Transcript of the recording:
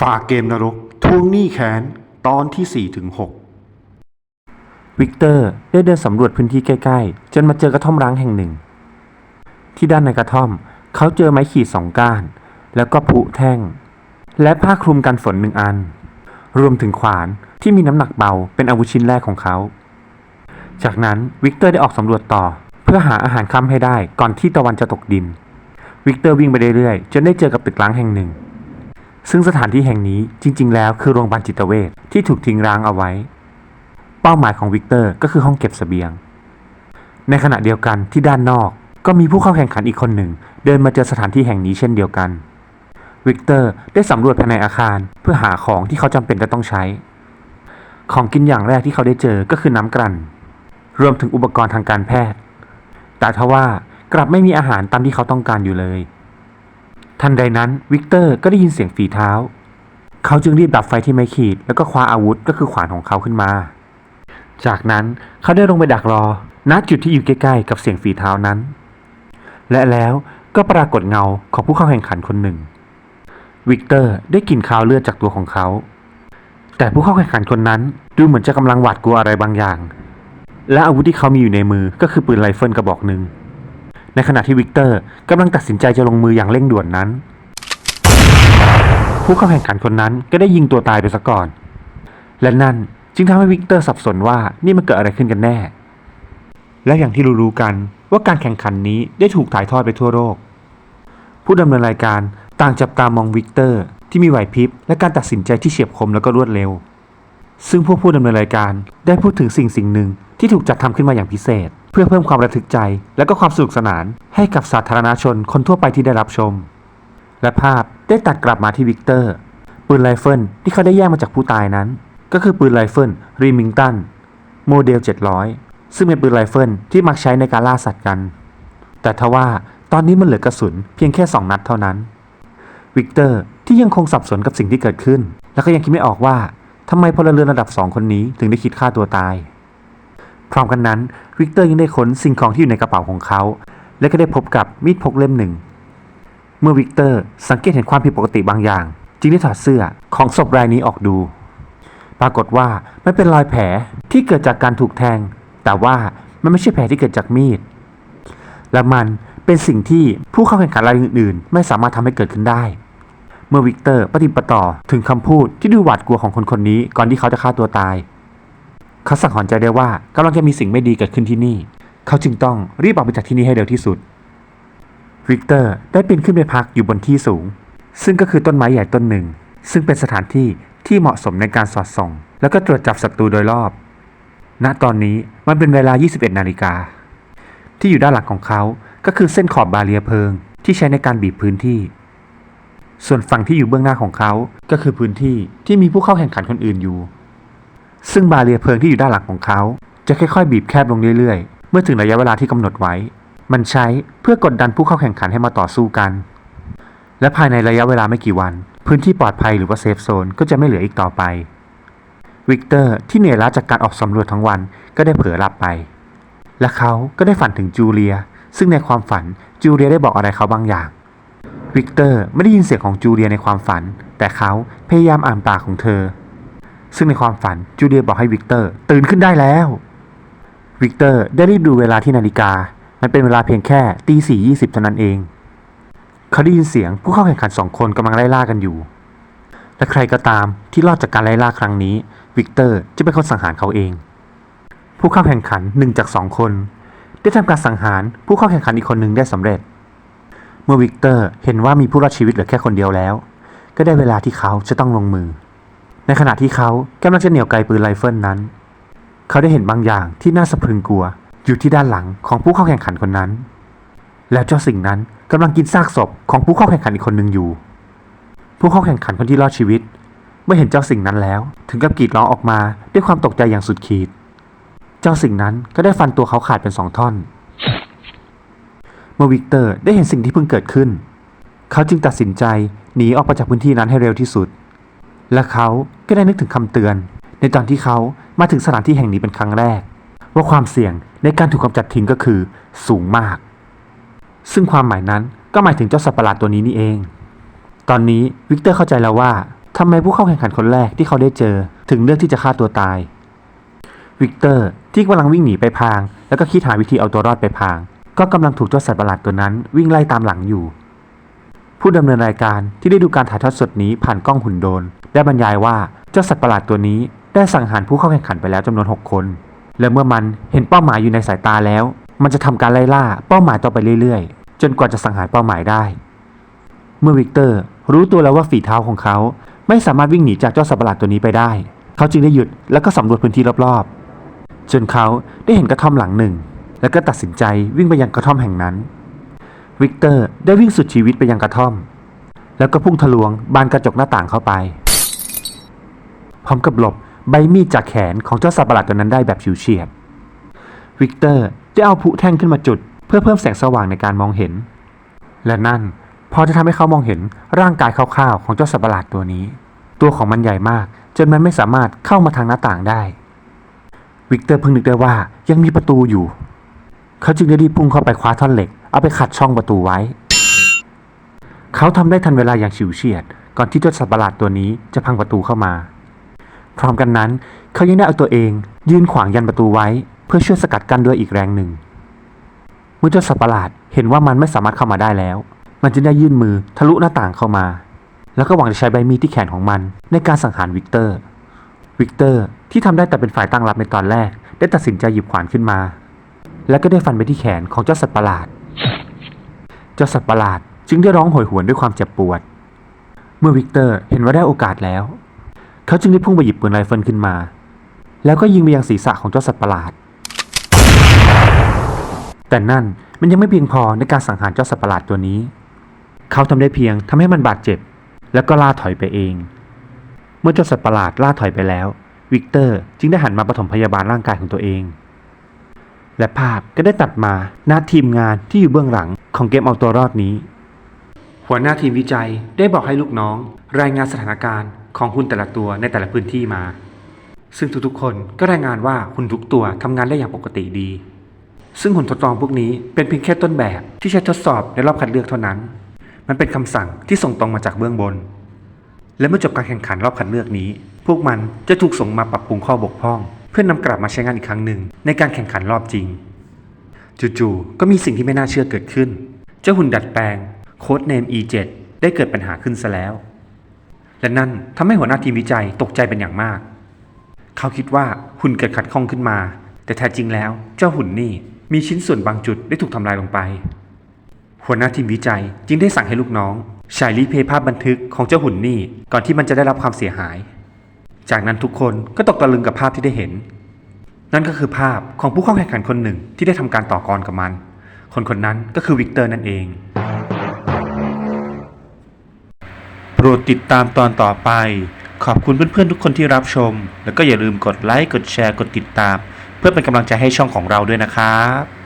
ฝากเกมนรกทวงหนี้แค้นตอนที่ 4 ถึง 6 วิกเตอร์ได้เดินสำรวจพื้นที่ใกล้ๆ จนมาเจอกระท่อมร้างแห่งหนึ่ง ที่ด้านในกระท่อม เขาเจอไม้ขีดสองก้าน แล้วก็ผุแท่ง และผ้าคลุมกันฝนหนึ่งอัน รวมถึงขวานที่มีน้ำหนักเบาเป็นอาวุธชิ้นแรกของเขา จากนั้นวิกเตอร์ได้ออกสำรวจต่อ เพื่อหาอาหารค่ำให้ได้ก่อนที่ตะวันจะตกดิน วิกเตอร์วิ่งไปเรื่อยๆจนได้เจอกับตึกร้างแห่งหนึ่ง ซึ่งสถานที่แห่งนี้จริง ๆ แล้วคือโรงพยาบาลจิตเวชที่ถูกทิ้งร้างเอาไว้ เป้าหมายของวิกเตอร์ก็คือห้องเก็บเสบียง ในขณะเดียวกันที่ด้านนอกก็มีผู้เข้าแข่งขันอีกคนหนึ่ง เดินมาเจอสถานที่แห่งนี้เช่นเดียวกัน วิกเตอร์ได้สำรวจภายในอาคารเพื่อหาของที่เขาจำเป็นจะต้องใช้ ของกินอย่างแรกที่เขาได้เจอก็คือน้ำกลั่น รวมถึงอุปกรณ์ทางการแพทย์ แต่ทว่า กลับไม่มีอาหารตามที่เขาต้องการอยู่เลย ทันใดนั้นวิกเตอร์ก็ได้ยินเสียงฝีเท้า เขาจึงรีบดับไฟที่ไม้ขีด แล้วก็คว้าอาวุธก็คือขวานของเขาขึ้นมา จากนั้นเขาได้ลงไปดักรอ ณ จุดที่อยู่ใกล้ๆ กับเสียงฝีเท้านั้น และแล้วก็ปรากฏเงาของผู้เข้าแข่งขันคนหนึ่ง วิกเตอร์ได้กลิ่นคาวเลือดจากตัวของเขา แต่ผู้เข้าแข่งขันคนนั้นดูเหมือนจะกำลังหวาดกลัวอะไรบางอย่าง และอาวุธที่เขามีอยู่ในมือก็คือปืนไรเฟิลกระบอกหนึ่ง ในขณะที่วิกเตอร์กำลังตัดสินใจจะลงมืออย่างเร่งด่วนนั้น ผู้เข้าแข่งขันคนนั้นก็ได้ยิงตัวตายไปซะก่อน และนั่นจึงทำให้วิกเตอร์สับสนว่านี่มันเกิดอะไรขึ้นกันแน่ และอย่างที่รู้ๆกันว่าการแข่งขันนี้ได้ถูกถ่ายทอดไปทั่วโลกผู้ดำเนินรายการต่างจับตามองวิกเตอร์ ที่มีไหวพริบและการตัดสินใจที่เฉียบคมแล้วก็รวดเร็ว ซึ่งพวกผู้ดำเนินรายการได้พูดถึงสิ่งสิ่งหนึ่งที่ถูกจัดทำขึ้นมาอย่างพิเศษ พื่อเพิ่มความระทึกใจ และก็ความสนุกสนาน ให้กับสาธารณชนคนทั่วไปที่ได้รับชม และภาพได้ตัดกลับมาที่วิกเตอร์ ปืนไรเฟิลที่เขาได้แย่งมาจากผู้ตายนั้น ก็คือปืนไรเฟิลรีมิงตันโมเดล 700 ซึ่งเป็นปืนไรเฟิลที่มักใช้ในการล่าสัตว์กัน แต่ทว่าตอนนี้มันเหลือกระสุนเพียงแค่ 2 นัดเท่านั้น วิกเตอร์ที่ยังคงสับสนกับสิ่งที่เกิดขึ้น แล้วก็ยังคิดไม่ออกว่าทำไมพลเรือนระดับ2คนนี้ถึงได้คิดฆ่าตัวตาย พร้อมกันนั้นวิกเตอร์ยังได้ค้นสิ่งของที่อยู่ในกระเป๋าของเขา และก็ได้พบกับมีดพกเล่มหนึ่ง เมื่อวิกเตอร์สังเกตเห็นความผิดปกติบางอย่าง จึงได้ถอดเสื้อของศพรายนี้ออกดู ปรากฏว่าไมันเป็นรอยแผลที่เกิดจากการถูกแทง แต่ว่ามันไม่ใช่แผลที่เกิดจากมีด และมันเป็นสิ่งที่ผู้เข้าแข่งขันรายอื่น ๆ ไม่สามารถทำให้เกิดขึ้นได้ เมื่อวิกเตอร์ปฏิบัติต่อถึงคำพูดที่ดูหวาดกลัวของคนคนนี้ก่อนที่เขาจะฆ่าตัวตาย เขาสังหรณ์ใจได้ว่ากำลังจะมีสิ่งไม่ดีเกิดขึ้นที่นี่ เขาจึงต้องรีบออกไปจากที่นี่ให้เร็วที่สุด วิกเตอร์ได้ปีนขึ้นไปพักอยู่บนที่สูง ซึ่งก็คือต้นไม้ใหญ่ต้นหนึ่ง ซึ่งเป็นสถานที่ที่เหมาะสมในการสอดส่อง แล้วก็ตรวจจับศัตรูโดยรอบ ณ ตอนนี้มันเป็นเวลา 21 นาฬิกา ที่อยู่ด้านหลังของเขาก็คือเส้นขอบบาเรียเพิง ที่ใช้ในการบีบพื้นที่ ส่วนฝั่งที่อยู่เบื้องหน้าของเขา ก็คือพื้นที่ที่มีผู้เข้าแข่งขันคนอื่นอยู่ ซึ่งบาเรียเพลิงที่อยู่ด้านหลังของเขา จะค่อยๆ บีบแคบลงเรื่อยๆ เมื่อถึงระยะเวลาที่กำหนดไว้ มันใช้เพื่อกดดันผู้เข้าแข่งขันให้มาต่อสู้กัน และภายในระยะเวลาไม่กี่วัน พื้นที่ปลอดภัยหรือว่าเซฟโซนก็จะไม่เหลืออีกต่อไป วิกเตอร์ที่เหนื่อยล้าจากการออกสำรวจทั้งวันก็ได้เผลอหลับไป และเขาก็ได้ฝันถึงจูเลีย ซึ่งในความฝันจูเลียได้บอกอะไรเขาบางอย่างวิกเตอร์ไม่ได้ยินเสียงของจูเลียในความฝัน แต่เขาพยายามอ่านปากของเธอ ซึ่งในความฝันจูเลียบอกให้วิกเตอร์ตื่นขึ้นได้แล้ว วิกเตอร์ได้รีบดูเวลาที่นาฬิกา มันเป็นเวลาเพียงแค่ตีสี่ยี่สิบเท่านั้นเอง เขาได้ยินเสียงผู้เข้าแข่งขันสองคนกำลังไล่ล่ากันอยู่ และใครก็ตามที่รอดจากการไล่ล่าครั้งนี้ วิกเตอร์จะเป็นคนสังหารเขาเอง ผู้เข้าแข่งขันหนึ่งจากสองคน ได้ทำการสังหารผู้เข้าแข่งขันอีกคนหนึ่งได้สำเร็จ เมื่อวิกเตอร์เห็นว่ามีผู้รอดชีวิตเหลือแค่คนเดียวแล้ว ก็ได้เวลาที่เขาจะต้องลงมือ ในขณะที่เขากำลังจะเหนี่ยวไกปืนไรเฟิลนั้น เขาได้เห็นบางอย่างที่น่าสะพรึงกลัว อยู่ที่ด้านหลังของผู้เข้าแข่งขันคนนั้น แล้วเจ้าสิ่งนั้นกำลังกินซากศพของผู้เข้าแข่งขันอีกคนหนึ่งอยู่ ผู้เข้าแข่งขันคนที่รอดชีวิต เมื่อเห็นเจ้าสิ่งนั้นแล้ว ถึงกับกรีดร้องออกมาด้วยความตกใจอย่างสุดขีด เจ้าสิ่งนั้นก็ได้ฟันตัวเขาขาดเป็นสองท่อน เมื่อวิกเตอร์ได้เห็นสิ่งที่เพิ่งเกิดขึ้น เขาจึงตัดสินใจหนีออกไปจากพื้นที่นั้นให้เร็วที่สุด และเขาก็ได้นึกถึงคำเตือน ในตอนที่เขามาถึงสถานที่แห่งนี้เป็นครั้งแรก ว่าความเสี่ยงในการถูกกำจัดทิ้งก็คือสูงมาก ซึ่งความหมายนั้นก็หมายถึงเจ้าสัตว์ประหลาดตัวนี้นี่เอง ตอนนี้วิกเตอร์เข้าใจแล้วว่าทำไมผู้เข้าแข่งขันคนแรกที่เขาได้เจอถึงเลือกที่จะฆ่าตัวตาย วิกเตอร์ที่กำลังวิ่งหนีไปพาง แล้วก็คิดหาวิธีเอาตัวรอดไปพาง ก็กำลังถูกเจ้าสัตว์ประหลาดตัวนั้นวิ่งไล่ตามหลังอยู่ ผู้ดำเนินรายการที่ได้ดูการถ่ายทอดสดนี้ผ่านกล้องหุ่นโดน ได้บรรยายว่าเจ้าสัตว์ประหลาดตัวนี้ได้สังหารผู้เข้าแข่งขันไปแล้วจำนวน 6 คน และเมื่อมันเห็นเป้าหมายอยู่ในสายตาแล้ว มันจะทำการไล่ล่าเป้าหมายต่อไปเรื่อยๆ จนกว่าจะสังหารเป้าหมายได้ เมื่อวิกเตอร์รู้ตัวแล้วว่าฝีเท้าของเขา ไม่สามารถวิ่งหนีจากเจ้าสัตว์ประหลาดตัวนี้ไปได้ เขาจึงได้หยุดแล้วก็สำรวจพื้นที่รอบๆ จนเขาได้เห็นกระท่อมหลังหนึ่ง แล้วก็ตัดสินใจวิ่งไปยังกระท่อมแห่งนั้น วิกเตอร์ได้วิ่งสุดชีวิตไปยังกระท่อม แล้วก็พุ่งทะลวงบานกระจกหน้าต่างเข้าไป พร้อมกับหลบใบมีดจากแขนของเจ้าสัตว์ประหลาดตัวนั้นได้แบบฉิวเฉียด วิกเตอร์ได้เอาผุแท่งขึ้นมาจุด เพื่อเพิ่มแสงสว่างในการมองเห็น และนั่นพอจะทำให้เขามองเห็นร่างกายคร่าวๆของเจ้าสัตว์ประหลาดตัวนี้ ตัวของมันใหญ่มาก จนมันไม่สามารถเข้ามาทางหน้าต่างได้ วิกเตอร์เพิ่งนึกได้ว่ายังมีประตูอยู่ เขาจึงได้รีบพุ่งเข้าไปคว้าท่อนเหล็ก เอาไปขัดช่องประตูไว้ เขาทำได้ทันเวลาอย่างฉิวเฉียด ก่อนที่เจ้าสัตว์ประหลาดตัวนี้จะพังประตูเข้ามา พร้อมกันนั้น เขายังได้เอาตัวเองยืนขวางยันประตูไว้ เพื่อช่วยสกัดกั้นด้วยอีกแรงหนึ่ง เมื่อเจ้าสัตว์ประหลาดเห็นว่ามันไม่สามารถเข้ามาได้แล้ว มันจึงได้ยื่นมือทะลุหน้าต่างเข้ามา แล้วก็หวังจะใช้ใบมีดที่แขนของมัน ในการสังหารวิกเตอร์ วิกเตอร์ที่ทำได้แต่เป็นฝ่ายตั้งรับในตอนแรก ได้ตัดสินใจหยิบขวานขึ้นมา แล้วก็ได้ฟันไปที่แขนของเจ้าสัตว์ประหลาด เจ้าสัตว์ประหลาดจึงได้ร้องโหยหวนด้วยความเจ็บปวด เมื่อวิกเตอร์เห็นว่าได้โอกาสแล้ว เขาจึงได้พุ่งไปหยิบปืนไรเฟิลขึ้นมา แล้วก็ยิงไปยังศีรษะของเจ้าสัตว์ประหลาด แต่นั่นมันยังไม่เพียงพอในการสังหารเจ้าสัตว์ประหลาดตัวนี้ เขาทำได้เพียงทำให้มันบาดเจ็บ แล้วก็ล่าถอยไปเอง เมื่อเจ้าสัตว์ประหลาดล่าถอยไปแล้ว วิกเตอร์จึงได้หันมาปฐมพยาบาลร่างกายของตัวเอง และภาพก็ได้ตัดมาหน้าทีมงานที่อยู่เบื้องหลังของเกมเอาตัวรอดนี้ หัวหน้าทีมวิจัยได้บอกให้ลูกน้อง รายงานสถานการณ์ของหุ่นแต่ละตัวในแต่ละพื้นที่มา ซึ่งทุกๆ คนก็รายงานว่าหุ่นทุกตัวทำงานได้อย่างปกติดี ซึ่งหุ่นทดลองพวกนี้เป็นเพียงแค่ต้นแบบที่ใช้ทดสอบในรอบคัดเลือกเท่านั้น มันเป็นคำสั่งที่ส่งตรงมาจากเบื้องบน และเมื่อจบการแข่งขันรอบคัดเลือกนี้ พวกมันจะถูกส่งมาปรับปรุงข้อบกพร่อง พื่อนำกลับมาใช้งานอีกครั้งหนึ่งในการแข่งขันรอบจริง จู่ๆก็มีสิ่งที่ไม่น่าเชื่อเกิดขึ้น เจ้าหุ่นดัดแปลง โค้ดเนม E7 ได้เกิดปัญหาขึ้นซะแล้ว และนั่นทำให้หัวหน้าทีมวิจัยตกใจเป็นอย่างมาก เขาคิดว่าหุ่นเกิดขัดข้องขึ้นมา แต่แท้จริงแล้วเจ้าหุ่นนี่มีชิ้นส่วนบางจุดได้ถูกทำลายลงไป หัวหน้าทีมวิจัยจึงได้สั่งให้ลูกน้องฉายรีเพย์ภาพบันทึกของเจ้าหุ่นนี่ก่อนที่มันจะได้รับความเสียหาย จากนั้นทุกคนก็ตกตะลึงกับภาพที่ได้เห็น นั่นก็คือภาพของผู้เข้าแข่งขันคนหนึ่งที่ได้ทำการต่อกรกับมัน คนคนนั้นก็คือวิกเตอร์นั่นเอง โปรดติดตามตอนต่อไป ขอบคุณเพื่อนๆทุกคนที่รับชม แล้วก็อย่าลืมกดไลค์กดแชร์กดติดตาม เพื่อเป็นกำลังใจให้ช่องของเราด้วยนะครับ